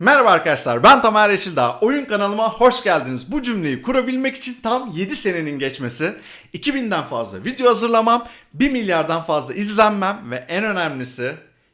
Merhaba arkadaşlar ben Tamer Yeşildağ. Oyun kanalıma hoş geldiniz. Bu cümleyi kurabilmek için tam 7 senenin geçmesi, 2000'den fazla video hazırlamam, 1 milyardan fazla izlenmem ve en önemlisi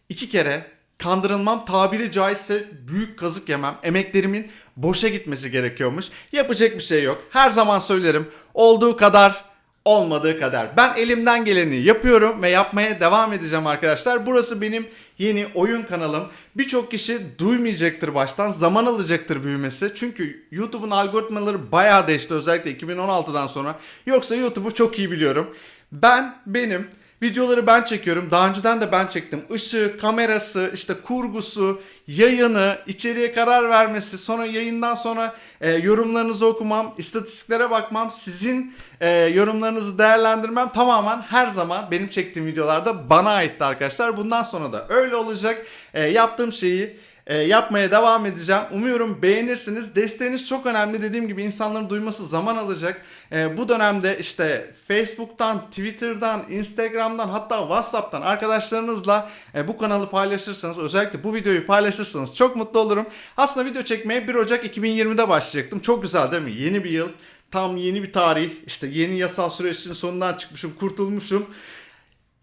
iki kere kandırılmam tabiri caizse büyük kazık yemem, emeklerimin boşa gitmesi gerekiyormuş. Yapacak bir şey yok. Her zaman söylerim olduğu kadar olmadığı kadar. Ben elimden geleni yapıyorum ve yapmaya devam edeceğim arkadaşlar. Burası benim yeni oyun kanalım. Birçok kişi duymayacaktır baştan. Zaman alacaktır büyümesi. Çünkü YouTube'un algoritmaları bayağı değişti özellikle 2016'dan sonra. Yoksa YouTube'u çok iyi biliyorum. Ben benim Videoları ben çekiyorum. Daha önceden de ben çektim. Işığı, kamerası, işte kurgusu, yayını, içeriye karar vermesi, sonra yayından sonra e, yorumlarınızı okumam, istatistiklere bakmam, sizin e, yorumlarınızı değerlendirmem tamamen her zaman benim çektiğim videolarda bana aitti arkadaşlar. Bundan sonra da öyle olacak. E, yaptığım şeyi e, yapmaya devam edeceğim. Umuyorum beğenirsiniz. Desteğiniz çok önemli. Dediğim gibi insanların duyması zaman alacak. E, bu dönemde işte Facebook'tan, Twitter'dan, Instagram'dan hatta WhatsApp'tan arkadaşlarınızla e, bu kanalı paylaşırsanız özellikle bu videoyu paylaşırsanız çok mutlu olurum. Aslında video çekmeye 1 Ocak 2020'de başlayacaktım. Çok güzel değil mi? Yeni bir yıl. Tam yeni bir tarih. İşte yeni yasal süreçin sonundan çıkmışım, kurtulmuşum.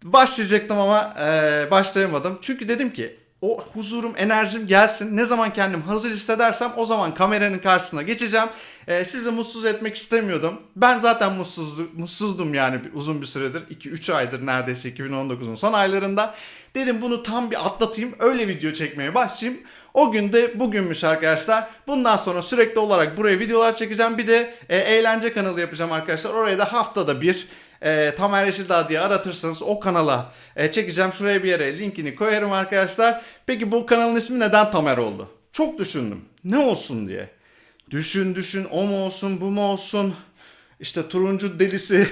Başlayacaktım ama e, başlayamadım. Çünkü dedim ki o huzurum, enerjim gelsin. Ne zaman kendim hazır hissedersem o zaman kameranın karşısına geçeceğim. E, sizi mutsuz etmek istemiyordum. Ben zaten mutsuz, mutsuzdum yani uzun bir süredir. 2-3 aydır neredeyse 2019'un son aylarında. Dedim bunu tam bir atlatayım. Öyle video çekmeye başlayayım. O gün de bugünmüş arkadaşlar. Bundan sonra sürekli olarak buraya videolar çekeceğim. Bir de e, eğlence kanalı yapacağım arkadaşlar. Oraya da haftada bir e, Tamer Yeşildağ diye aratırsanız o kanala e, çekeceğim. Şuraya bir yere linkini koyarım arkadaşlar. Peki bu kanalın ismi neden Tamer oldu? Çok düşündüm. Ne olsun diye. Düşün düşün o mu olsun bu mu olsun. İşte turuncu delisi,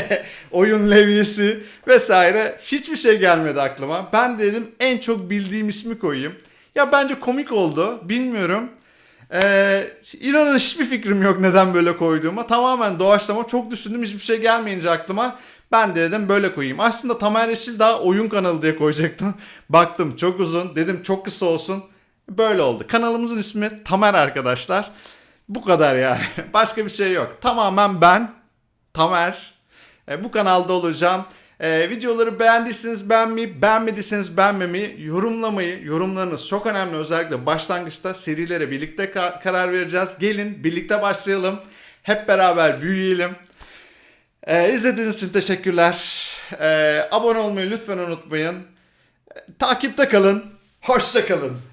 oyun levyesi vesaire hiçbir şey gelmedi aklıma. Ben dedim en çok bildiğim ismi koyayım. Ya bence komik oldu. Bilmiyorum. Ee, inanın hiçbir fikrim yok neden böyle koyduğuma. Tamamen doğaçlama çok düşündüm hiçbir şey gelmeyince aklıma. Ben de dedim böyle koyayım. Aslında Tamer Yeşil daha oyun kanalı diye koyacaktım. Baktım çok uzun. Dedim çok kısa olsun. Böyle oldu. Kanalımızın ismi Tamer arkadaşlar. Bu kadar yani. Başka bir şey yok. Tamamen ben Tamer. E, bu kanalda olacağım. E, videoları beğendiyseniz beğenmeyi, beğenmediyseniz beğenmemeyi, yorumlamayı, yorumlarınız çok önemli. Özellikle başlangıçta serilere birlikte ka- karar vereceğiz. Gelin birlikte başlayalım. Hep beraber büyüyelim. E, izlediğiniz için teşekkürler. E, abone olmayı lütfen unutmayın. E, takipte kalın. Hoşça kalın.